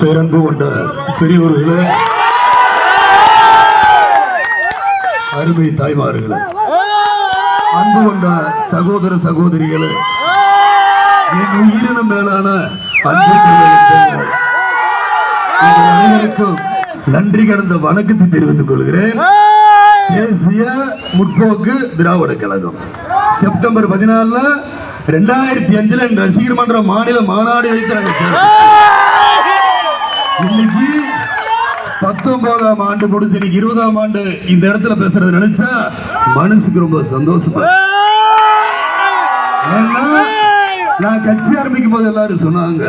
பேரன்பு கொண்ட பெரியவர்களே அருமை தாய்மார்களே அன்பு கொண்ட சகோதர சகோதரிகளே என் உயிரினம் மேலான அன்பு அனைவருக்கும் நன்றி கடந்த வணக்கத்தை தெரிவித்துக் கொள்கிறேன். தேசிய முற்போக்கு திராவிட கழகம். செப்டம்பர் பதினாலுல ரெண்டாயிரத்தி அஞ்சுல ரசிகர் மன்ற மாநில மாநாடு வைத்து இன்னைக்கு பத்தொன்பதாம் ஆண்டு முடிஞ்சு இன்னைக்கு இருபதாம் ஆண்டு இந்த இடத்துல பேசுறது நினைச்சா மனசுக்கு ரொம்ப சந்தோஷமா ஏன்னா, நான் கட்சி ஆரம்பிக்கும் போது எல்லாரும் சொன்னாங்க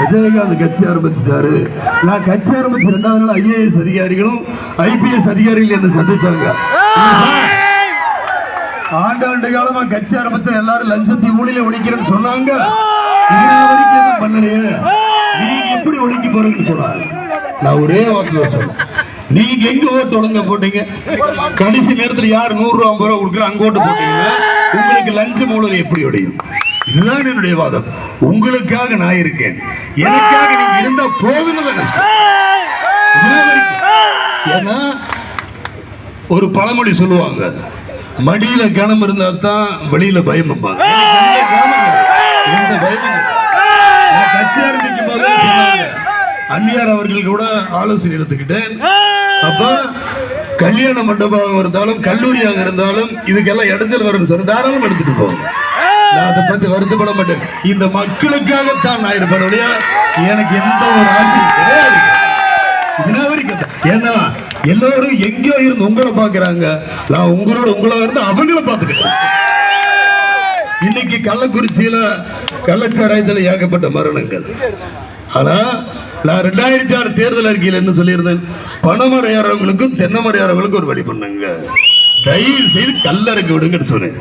விஜயகாந்த் கட்சி ஆரம்பிச்சிட்டாரு. நான் கட்சி ஆரம்பிச்ச ரெண்டாவது நாள் ஐஏஎஸ் அதிகாரிகளும் ஐபிஎஸ் அதிகாரிகள் என்ன சந்திச்சாங்க. ஆண்டாண்டு காலமா கட்சி ஆரம்பிச்ச எல்லாரும் லஞ்சத்தை ஊழில ஒழிக்கிறேன்னு சொன்னாங்க. வரைக்கும் எதுவும் பண்ணலையே. நீங்க எப்படி ஒழிக்க போறீங்கன்னு சொன்னாங்க நான் ஒரே வாக்குல சொன்னேன். நீங்க எங்க ஓட்டு ஒழுங்க போட்டீங்க? கடைசி நேரத்துல யார் நூறு ரூபா ஐம்பது ரூபா கொடுக்குற அங்க ஓட்டு போட்டீங்கன்னா உங்களுக்கு லஞ்ச மூலம் எப்படி உடையும் இதுதான் என்னுடைய வாதம். உங்களுக்காக நான் இருக்கேன். எனக்காக நீங்க இருந்தா போதும்னு. ஏன்னா ஒரு பழமொழி சொல்லுவாங்க. மடியில கணம் இருந்தா தான் வெளியில பயம். எனக்கு எந்த பயமும் கட்சி ஆரம்பிக்கும் போது சொன்னாங்க? அந்நியார் அவர்கள் கூட ஆலோசனை எடுத்துக்கிட்டேன். அப்ப கல்யாண மண்டபம் இருந்தாலும் கல்லூரியாக இருந்தாலும் இதுக்கெல்லாம் இடைஞ்சல் வரும்னு சொல்லி தாராளம் எடுத்துட்டு போங்க. நான் அதை பத்தி வருத்தப்பட மாட்டேன். இந்த மக்களுக்காகத்தான் நான் இருப்பேன் எனக்கு எந்த ஒரு ஆசையும் கிடையாது. ஏன்னா எல்லாரும் எங்கேயோ இருந்து உங்களை பாக்குறாங்க நான் உங்களோட உங்களா இருந்து அவங்கள பாத்துக்கிட்டேன் இன்னைக்கு கள்ளக்குறிச்சியில கள்ளச்சாராயத்தில் ஏகப்பட்ட மரணங்கள். ஆனா நான் ரெண்டாயிரத்தி ஆறு தேர்தல் அறிக்கையில் என்ன சொல்லியிருந்தேன்? பணமறையாரவங்களுக்கும் ஏறவங்களுக்கும் தென்னை மரம் ஏறவங்களுக்கும் ஒரு வழி பண்ணுங்க. தயவு செய்து கல்லறைக்கு விடுங்கன்னு சொன்னேன்.